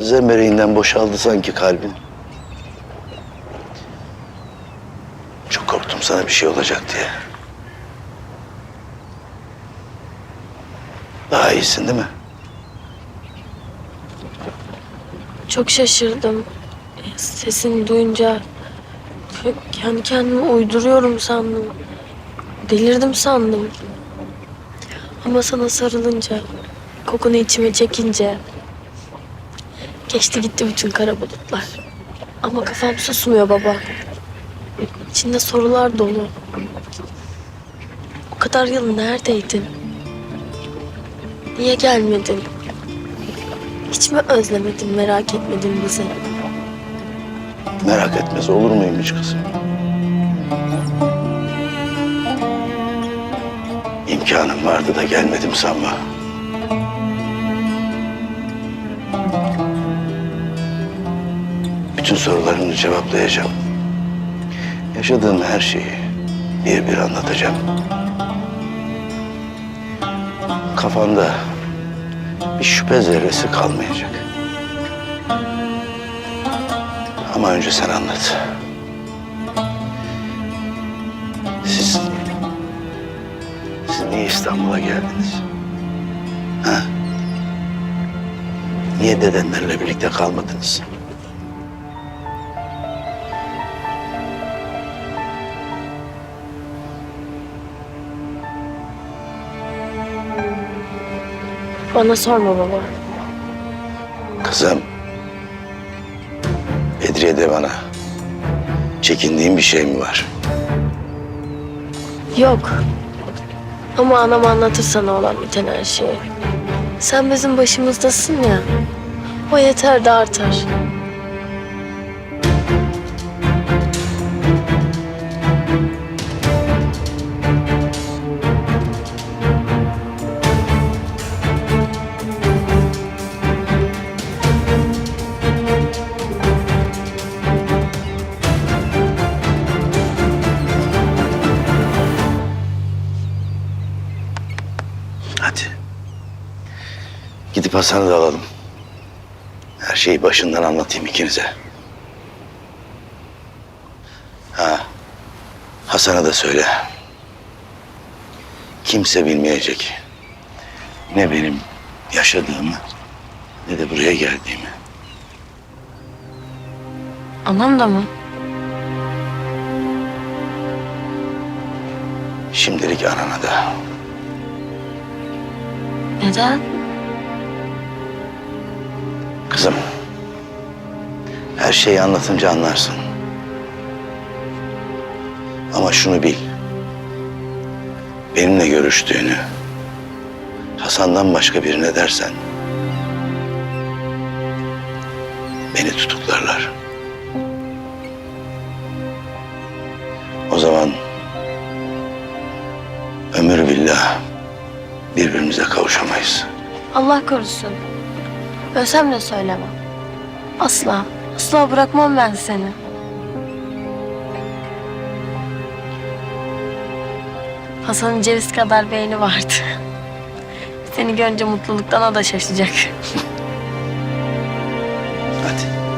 Zembereğinden boşaldı sanki kalbin. Çok korktum sana bir şey olacak diye. Daha iyisin değil mi? Çok şaşırdım. Sesini duyunca kendi kendime uyduruyorum sandım. Delirdim sandım. Ama sana sarılınca, kokunu içime çekince geçti gitti bütün kara bulutlar. Ama kafam susmuyor baba. İçinde sorular dolu. O kadar yıl neredeydin? Niye gelmedin? Hiç mi özlemedin, merak etmedin bizi? Merak etmez olur muyum hiç kızım? İmkanım vardı da gelmedim sanma. Bütün sorularını cevaplayacağım. Yaşadığım her şeyi bir bir anlatacağım. Kafanda bir şüphe zerresi kalmayacak. Ama önce sen anlat. Siz... Siz niye İstanbul'a geldiniz? Ha? Niye dedenlerle birlikte kalmadınız? Bana sorma baba. Kızım. Bedriye de bana. Çekindiğin bir şey mi var? Yok. Ama anam anlatır sana olan biten her şeyi. Sen bizim başımızdasın ya. O yeter de artar. Hadi. Gidip Hasan'ı da alalım. Her şeyi başından anlatayım ikinize. Ha. Hasan'a da söyle. Kimse bilmeyecek. Ne benim yaşadığımı ne de buraya geldiğimi. Anam da mı? Şimdilik anana da. Neden? Kızım. Her şeyi anlatınca anlarsın. Ama şunu bil. Benimle görüştüğünü Hasan'dan başka birine dersen beni tutuklarlar. O zaman ömür billah birbirimize kavuşamayız. Allah korusun. Ölsem de söylemem. Asla, asla bırakmam ben seni. Hasan'ın ceviz kadar beyni vardı. Seni görünce mutluluktan o da şaşacak. Hadi.